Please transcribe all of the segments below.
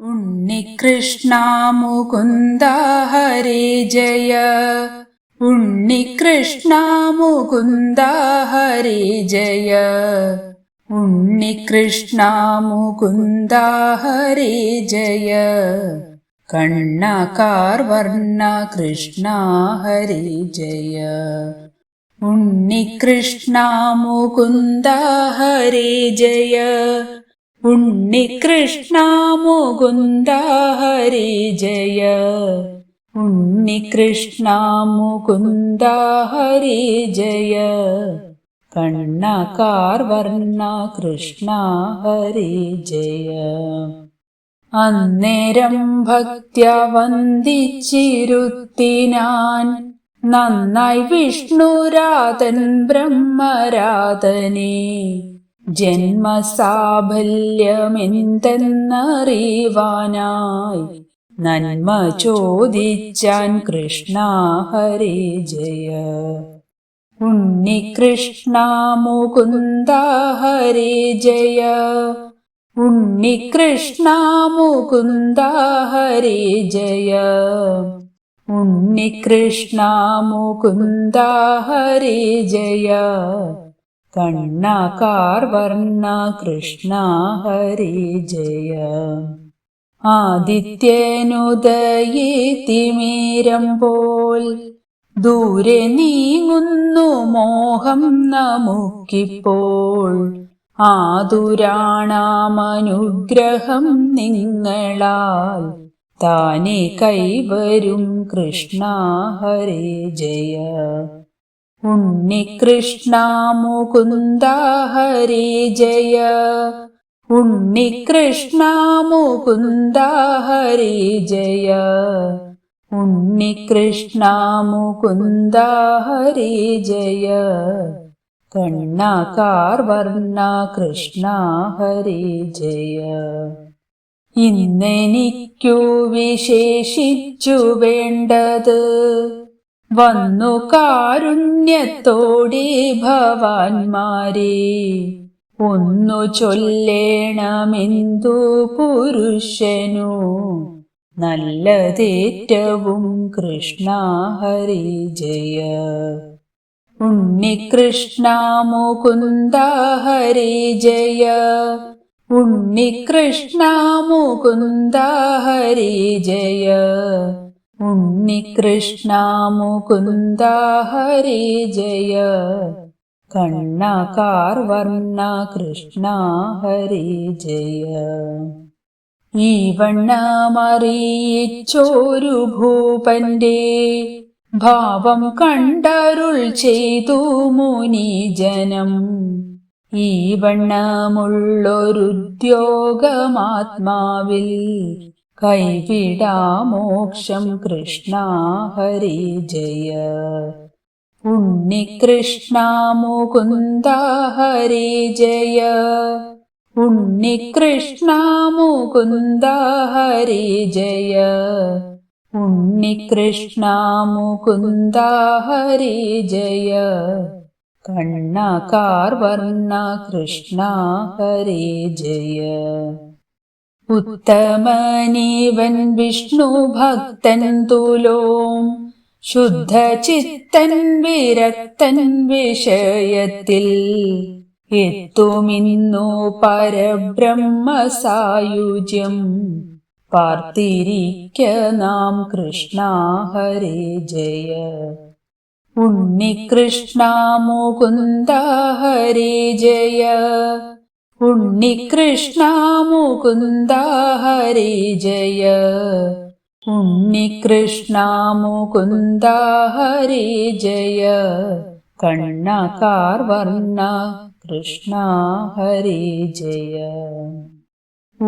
उन्निकृष्णामुकुन्द हरे जय। उन्निकृष्णामुकुन्द हरे जय। उन्निकृष्णामुकुन्दा हरे जय। कण्णकारवर्ण कृष्णा हरे जय। उन्निकृष्णामुकुन्द हरे जय। ജയ ഉണ്ണികൃഷ്ണ മുകുന്ദ ഹരി ജയ ഉണ്ണികൃഷ്ണ മുകുന്ദ ഹരി ജയ കണ്ണകാർ വർണ്ണ കൃഷ്ണ ഹരി ജയ അന്നേരം ഭക്ത്യ വന്ദിച്ചിരുത്തിനാൻ നന്നായി വിഷ്ണുരാതൻ ബ്രഹ്മരാതനേ ജന്മസാഫല്യമെന്തെന്നറിവാനായി നന്മ ചോദിച്ചാൻ കൃഷ്ണ ഹരേ ജയ ഉണ്ണികൃഷ്ണ മുകുന്ദ ഹരേ ജയ ഉണ്ണികൃഷ്ണ മുകുന്ദ ഹരേ ജയ ഉണ്ണികൃഷ്ണ മുകുന്ദ ഹരേ ജയ കണ്ണാകാർ വർണ കൃഷ്ണ ഹരി ജയ. ആദിത്യനുദയതിമീരം പോൽ ദൂരെ നീങ്ങുന്നു മോഹം നമുക്കിപ്പോൾ. ആതുരാണാമനുഗ്രഹം നിങ്ങളാൽ താനെ കൈവരും കൃഷ്ണ ഹരേ ജയ. ഉണ്ണികൃഷ്ണ മുകുന്ദ ഹരി ജയ. ഉണ്ണികൃഷ്ണ മുകുന്ദ ഹരി ജയ. ഉണ്ണികൃഷ്ണ മുകുന്ദ ഹരി ജയ. കണ്ണാകാർ വർണ കൃഷ്ണ ഹരി ജയ. ഇന്നെനിക്കു വിശേഷിച്ചു വേണ്ടത് വന്നു കാരുണ്യത്തോടെ ഭവാൻമാരെ ഒന്നു ചൊല്ലേണമെന്തു പുരുഷനു? നല്ലതേറ്റവും കൃഷ്ണ ഹരി ജയ. ഉണ്ണികൃഷ്ണ മുകുന്ദ ഹരി ജയ. ഉണ്ണികൃഷ്ണ മുകുന്ദ ഹരി ജയ. ഉണ്ണികൃഷ്ണ മുകുന്ദ ഹരി ജയ കണ്ണ വർണ കൃഷ്ണ ഹരി ജയ ഈ വണ്ണമറിയിച്ചോരു ഭൂപന്റെ ഭാവം കണ്ടരുൾ ചെയ്തു മുനിജനം. ഈ വണ്ണമുള്ളൊരുദ്യോഗമാത്മാവിൽ कैबीडामोक्षं कृष्णा हरि जय। उन्निकृष्णामुकुन्दा हरि जय। उन्निकृष्णामुकुनुन्दा हरि जय। उण्णिकृष्णामुकुन्दा हरि जय। कण्णाकार्व कृष्णा हरि जय। ഉത്തമനീവൻ വിഷ്ണു ഭക്തൻ തുലോം ശുദ്ധചിത്തൻ വിരക്തൻ വിഷയത്തിൽ എത്തുമിന്നു പരബ്രഹ്മസായുജ്യം പാർത്തിരിക്ക നാം കൃഷ്ണ ഹരേ ജയ ഉണ്ണികൃഷ്ണ മുകുന്ദ ഹരേ ജയ उण्णिकृष्णा मुकुन्दा हरि जय उण्णिकृष्णा मुकुन्दा हरि जय कण्णा कृष्णा हरि जय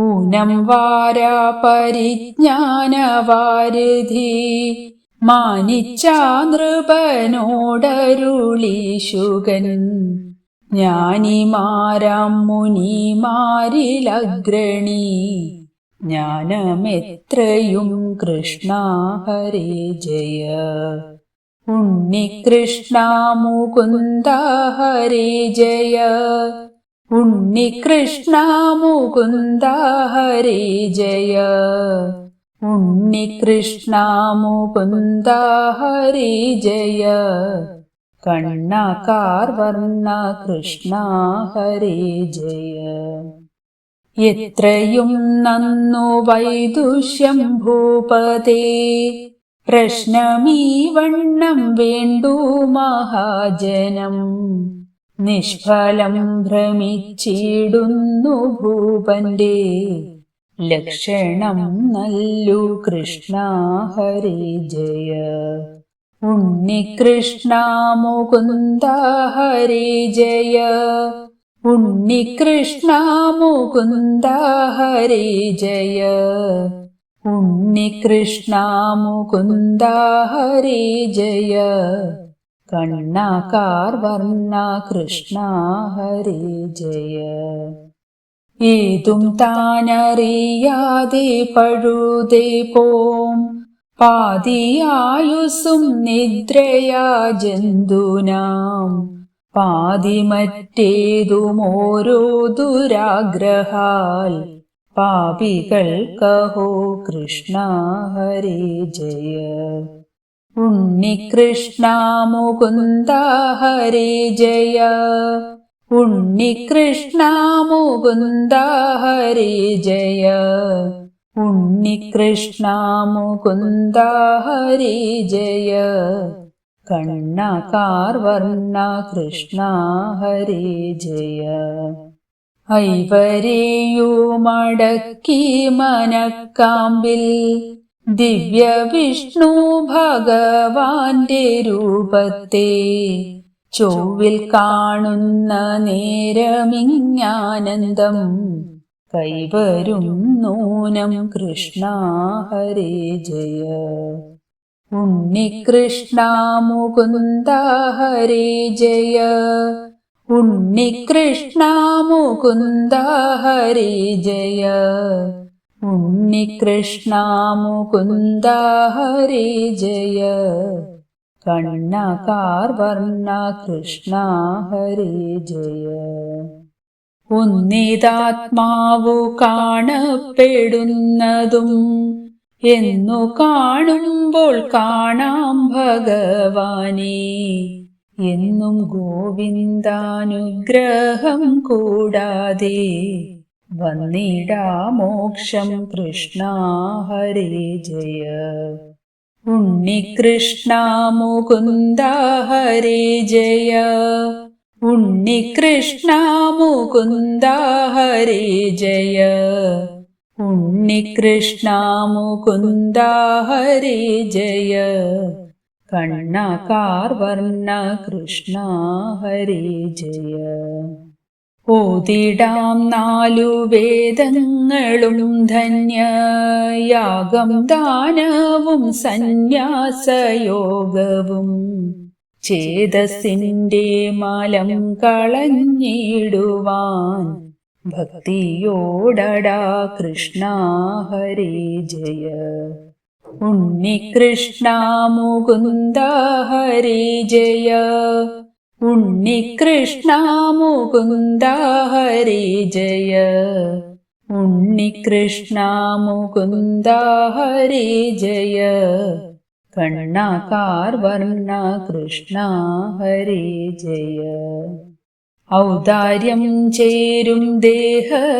ऊनं वारा परिज्ञानवारिधि वारापरिज्ञानवारिधि मानिचानृपनोडरुळीशुगनम् ജ്ഞാനിമാരാം മുനിമാരിലഗ്രണി ജ്ഞാനമെത്രയും കൃഷ്ണ ഹരേ ജയ ഉണ്ണികൃഷ്ണ മുകുന്ദ ഹരേ ജയ ഉണ്ണികൃഷ്ണ മുകുന്ദ ഹരി ജയ ഉണ്ണികൃഷ്ണ മുകുന്ദ ഹരി ജയ കണ്ണാകാർ വർണ കൃഷ്ണ ഹരി ജയ. എത്രയും നന്നു വൈദുഷ്യം ഭൂപതേ പ്രശ്നമീ വണ്ണം വേണ്ടു മഹാജനം. നിഷ്ഫലം ഭ്രമിച്ചിടുന്നു ഭൂപന്റെ ലക്ഷണം നല്ലു കൃഷ്ണ ഹരി ജയ. ഉണ്ണികൃഷ്ണ മുകുന്ദ ഹരി ജയ ഉണ്ണികൃഷ്ണ മുകുന്ദ ഹരി ജയ ഉണ്ണികൃഷ്ണ മുകുന്ദ ഹരി ജയ കണ്ണാകാർ വർണ്ണ കൃഷ്ണ ഹരി ജയ ഏതും താനറിയാതെ പഴുതേ പോം പാതിയായുസും നിദ്രയാ ജന്തുനാം. പാതി മറ്റേതുമോരോ ദുരാഗ്രഹാൽ. പാപികൾ കഹോ കൃഷ്ണ ഹരി ജയ. ഉണ്ണികൃഷ്ണ മുകുന്ദ ഹരി ജയ. ഉണ്ണികൃഷ്ണ മുകുന്ദ ഹരി ജയ. ഉണ്ണികൃഷ്ണ മുകുന്ദ ഹരി ജയ കണ്ണകാർ വർണ കൃഷ്ണ ഹരി ജയ ഐവരെയുമടക്കി മനക്കാമ്പിൽ ദിവ്യ വിഷ്ണു ഭഗവാന്റെ രൂപത്തെ ചൊവ്വിൽ കാണുന്ന നേരമിങ്ങാനന്ദം കൈവരും നൂനം കൃഷ്ണ ഹരേ ജയ. ഉണ്ണികൃഷ്ണ മുകുന്ദ ഹരേ ജയ. ഉണ്ണികൃഷ്ണ മുകുന്ദ ഹരേ ജയ. ഉണ്ണികൃഷ്ണ മുകുന്ദ ഹരേ ജയ. കണ്ണകാർ വർണ കൃഷ്ണ ഹരേ ജയ. ഉന്നിതാത്മാവു കാണപ്പെടുന്നതും എന്നു കാണുമ്പോൾ കാണാം ഭഗവാനെ. എന്നും ഗോവിന്ദാനുഗ്രഹം കൂടാതെ വന്നിടാ മോക്ഷം കൃഷ്ണ ഹരേ ജയ. ഉണ്ണികൃഷ്ണ മുകുന്ദ ഹരേ ജയ. ഉണ്ണികൃഷ്ണ മുകുന്ദ ഹരേ ജയ. ഉണ്ണികൃഷ്ണ മുകുന്ദ ഹരേ ജയ. കണ്ണകാർ വർണ കൃഷ്ണ ഹരേ ജയ. ഓതിടാം നാലു വേദങ്ങളും ധന്യ യാഗം ദാനവും സന്യാസയോഗവും. ചേതസിന്റെ മലം കളഞ്ഞിടുവാൻ ഭക്തിയോടടാ കൃഷ്ണ ഹരേ ജയ. ഉണ്ണികൃഷ്ണ മുകുന്ദ ഹരേ ജയ. ഉണ്ണികൃഷ്ണ മുകുന്ദ ഹരേ ജയ. ഉണ്ണികൃഷ്ണ മുകുന്ദ ഹരേ ജയ. കണ്ണാകാർ വർണ കൃഷ്ണ ഹരേ ജയ ഔദാര്യം ചേരും ദേഹഗേഹാദിയിൽ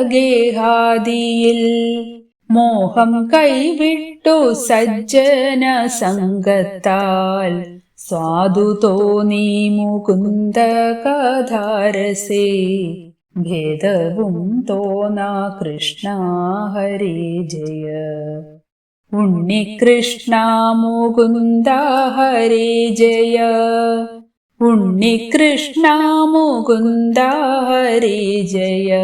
മോഹം കൈവിട്ടു സജ്ജന സംഗത്താൽ സ്വാദു തോന്നി മുകുന്ദ കഥാരസേ ഭേദവും തോന്നാ കൃഷ്ണ ഹരേ ജയ. उण्णिकृष्णा मुकुन्दा हरे जय। उण्णिकृष्णा मुकुन्दा हरे जय।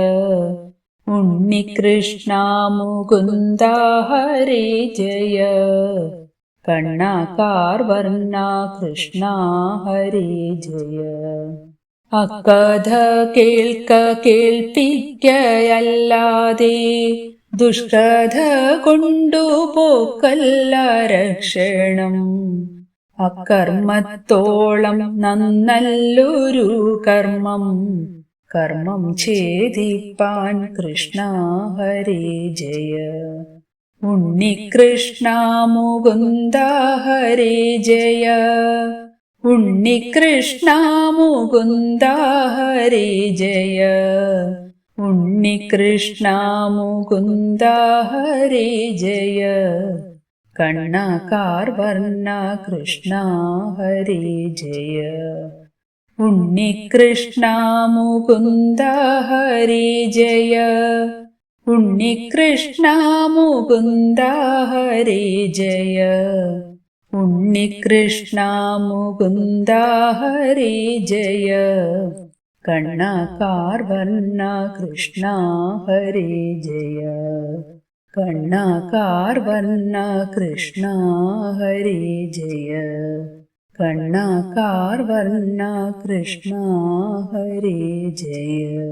उण्णिकृष्णा मुकुन्दा हरे जय। कर्णाकार्व कृष्णा हरे जय। अकध केल्क केल्पिक्ययल्लादे ദുഷ്കഥ കൊണ്ടു പോക്കല്ല രക്ഷണം അകർമ്മത്തോളം നന്നല്ലൊരു കർമ്മം. കർമ്മം ഛേദിപ്പാൻ കൃഷ്ണ ഹരേ ജയ. ഉണ്ണികൃഷ്ണ മുകുന്ദ ഹരേ ജയ. ഉണ്ണികൃഷ്ണ മുകുന്ദ ഹരേ ജയ. उन्निकृष्णामुकुन्दा हरि जय। कर्णाकारपणा कृष्णा हरे जय। उन्निकृष्णामुकुन्दा हरि जय। उन्निकृष्णामुकुन्दा हरि जय। उण्निकृष्णामुकुन्दा हरि जय। कर्णाकार वर्णा कृष्ण हरि जय। कर्णाकार वर्णा कृष्ण हरि जय। कर्णाकार वर्णा कृष्ण हरि जयय